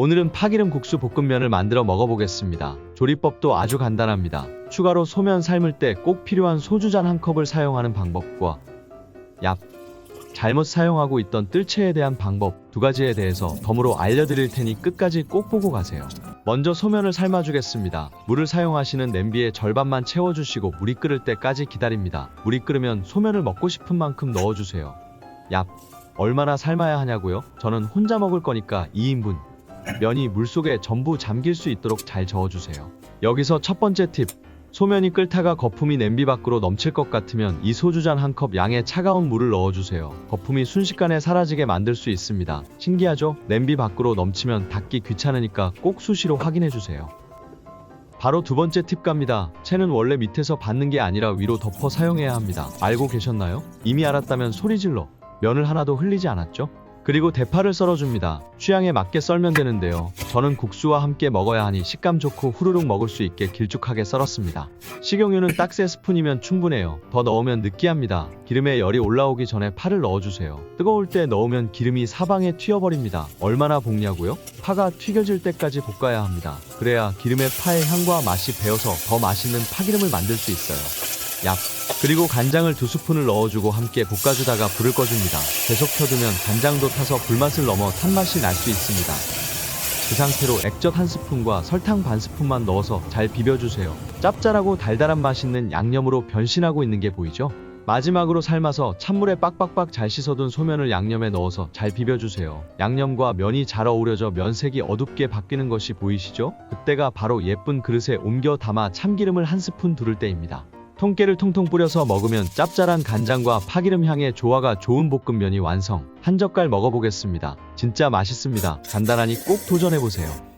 오늘은 파기름 국수 볶음면을 만들어 먹어보겠습니다. 조리법도 아주 간단합니다. 추가로 소면 삶을 때 꼭 필요한 소주잔 한 컵을 사용하는 방법과 얍 잘못 사용하고 있던 뜰채에 대한 방법 두 가지에 대해서 덤으로 알려드릴 테니 끝까지 꼭 보고 가세요. 먼저 소면을 삶아주겠습니다. 물을 사용하시는 냄비에 절반만 채워주시고 물이 끓을 때까지 기다립니다. 물이 끓으면 소면을 먹고 싶은 만큼 넣어주세요. 얍 얼마나 삶아야 하냐고요? 저는 혼자 먹을 거니까 2인분. 면이 물속에 전부 잠길 수 있도록 잘 저어주세요. 여기서 첫 번째 팁. 소면이 끓다가 거품이 냄비 밖으로 넘칠 것 같으면 이 소주잔 한 컵 양의 차가운 물을 넣어주세요. 거품이 순식간에 사라지게 만들 수 있습니다. 신기하죠? 냄비 밖으로 넘치면 닦기 귀찮으니까 꼭 수시로 확인해주세요. 바로 두 번째 팁 갑니다. 채는 원래 밑에서 받는 게 아니라 위로 덮어 사용해야 합니다. 알고 계셨나요? 이미 알았다면 소리 질러. 면을 하나도 흘리지 않았죠? 그리고 대파를 썰어줍니다. 취향에 맞게 썰면 되는데요. 저는 국수와 함께 먹어야 하니 식감 좋고 후루룩 먹을 수 있게 길쭉하게 썰었습니다. 식용유는 딱세 스푼이면 충분해요. 더 넣으면 느끼합니다. 기름에 열이 올라오기 전에 파를 넣어주세요. 뜨거울 때 넣으면 기름이 사방에 튀어버립니다. 얼마나 볶냐고요? 파가 튀겨질 때까지 볶아야 합니다. 그래야 기름에 파의 향과 맛이 배어서 더 맛있는 파기름을 만들 수 있어요. 약 그리고 간장을 두 스푼을 넣어주고 함께 볶아주다가 불을 꺼줍니다. 계속 켜두면 간장도 타서 불맛을 넘어 탄맛이 날 수 있습니다. 그 상태로 액젓 한 스푼과 설탕 반 스푼만 넣어서 잘 비벼주세요. 짭짤하고 달달한 맛있는 양념으로 변신하고 있는 게 보이죠? 마지막으로 삶아서 찬물에 빡빡빡 잘 씻어둔 소면을 양념에 넣어서 잘 비벼주세요. 양념과 면이 잘 어우러져 면색이 어둡게 바뀌는 것이 보이시죠? 그때가 바로 예쁜 그릇에 옮겨 담아 참기름을 한 스푼 두를 때입니다. 통깨를 통통 뿌려서 먹으면 짭짤한 간장과 파기름 향의 조화가 좋은 볶음면이 완성. 한 젓갈 먹어보겠습니다. 진짜 맛있습니다. 간단하니 꼭 도전해보세요.